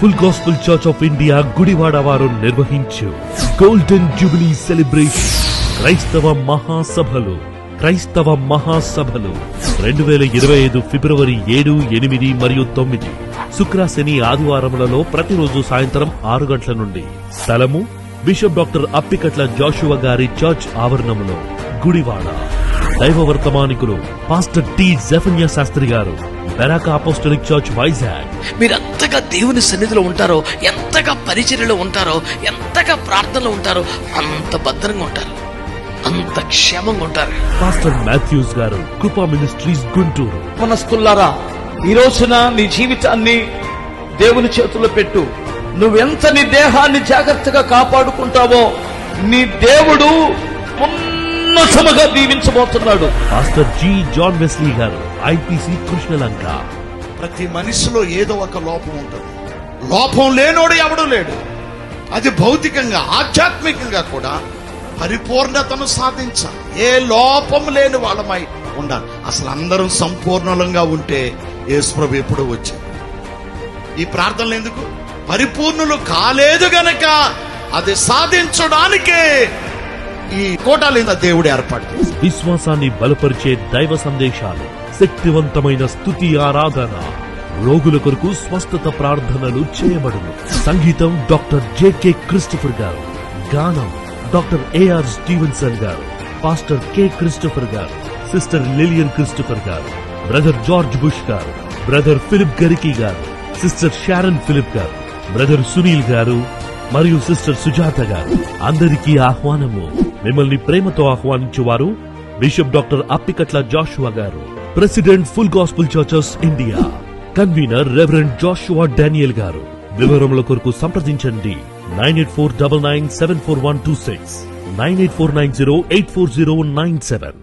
Full gospel church of India Gudivada వారు నిర్వహించు. Golden jubilee celebration క్రైస్తవ మహాసభలు క్రైస్తవ మహాసభలు. రెండు వేల ఇరవై ఐదు ఫిబ్రవరి ఏడు ఎనిమిది మరియు తొమ్మిది. శుక్ర శని ఆదివారములలో ప్రతిరోజు సాయంత్రం ఆరు గంటల నుండి. స్థలము బిషప్ డాక్టర్ అప్పికట్ల జాషువ గారి చర్చ్ ఆవరణములో గుడివాడ. దైవ వర్తమానికులు పాస్టర్ టి. జఫన్య శాస్త్రి గారు బెరాక అపోస్టలిక్ చర్చ్ వైజాగ్ మీరు ఎంతగా దేవుని సన్నిధిలో ఉంటారో ఎంతగా పరిచర్యలో ఉంటారో ఎంతగా ప్రార్థనలో ఉంటారో అంత భద్రంగా ఉంటారు. అంత క్షేమంగా ఉంటారు. పాస్టర్ మాథ్యూస్ గారు కృపా మినిస్ట్రీస్ గుంటూరు. మనస్కుల్లారా ఈ రోజున నీ జీవితాన్ని దేవుని చేతుల్లో పెట్టు. నువ్వెంత నీ దేహాన్ని జాగ్రత్తగా కాపాడుకుంటావో నీ దేవుడు ఉన్నతముగా దీవించబోతున్నాడు. Pastor G John Wesley garu IPC Krishnalanka. ప్రతి మనిషిలో ఏదో ఒక లోపం ఉంటుంది. లోపం లేనోడు ఎవడు లేడు. అది భౌతికంగా ఆధ్యాత్మికంగా కూడా పరిపూర్ణతను సాధించాలి. ఏ లోపం లేని వాళ్ళమై ఉండాలి. అసలు అందరం సంపూర్ణంగా ఉంటే యేసుప్రభు ఎప్పుడు వచ్చాడు. ఈ ప్రార్థనలు ఎందుకు? పరిపూర్ణులు కాలేదు గనక అది సాధించడానికే ఈ కోటాలైన దేవుడు ఏర్పాటు చేశాడు. విశ్వాసాన్ని బలపరిచే దైవ సందేశాలు శక్తివంతమైన స్థుతి ఆరాధన రోగుల కొరకు స్వస్థత ప్రార్థనలు చేయబడును. సంగీతం డాక్టర్ జేకే క్రిస్టఫర్ గారు గానం doctor A R Stevenson garu pastor K Christopher garu sister Lillian Christopher garu brother George Bush garu brother Philip Gariki garu sister Sharon Philip garu brother Sunil garu మరియు sister Sujatha garu. అందరికీ ఆహ్వానము. మిమ్మల్ని ప్రేమతో ఆహ్వానించేవారు bishop doctor Appikatla Joshua garu president full gospel churches India convener reverend Joshua Daniel garu. వివరముల కొరకు సంప్రదించండి nine eight four double nine seven four one two six nine eight four nine zero eight four zero nine seven.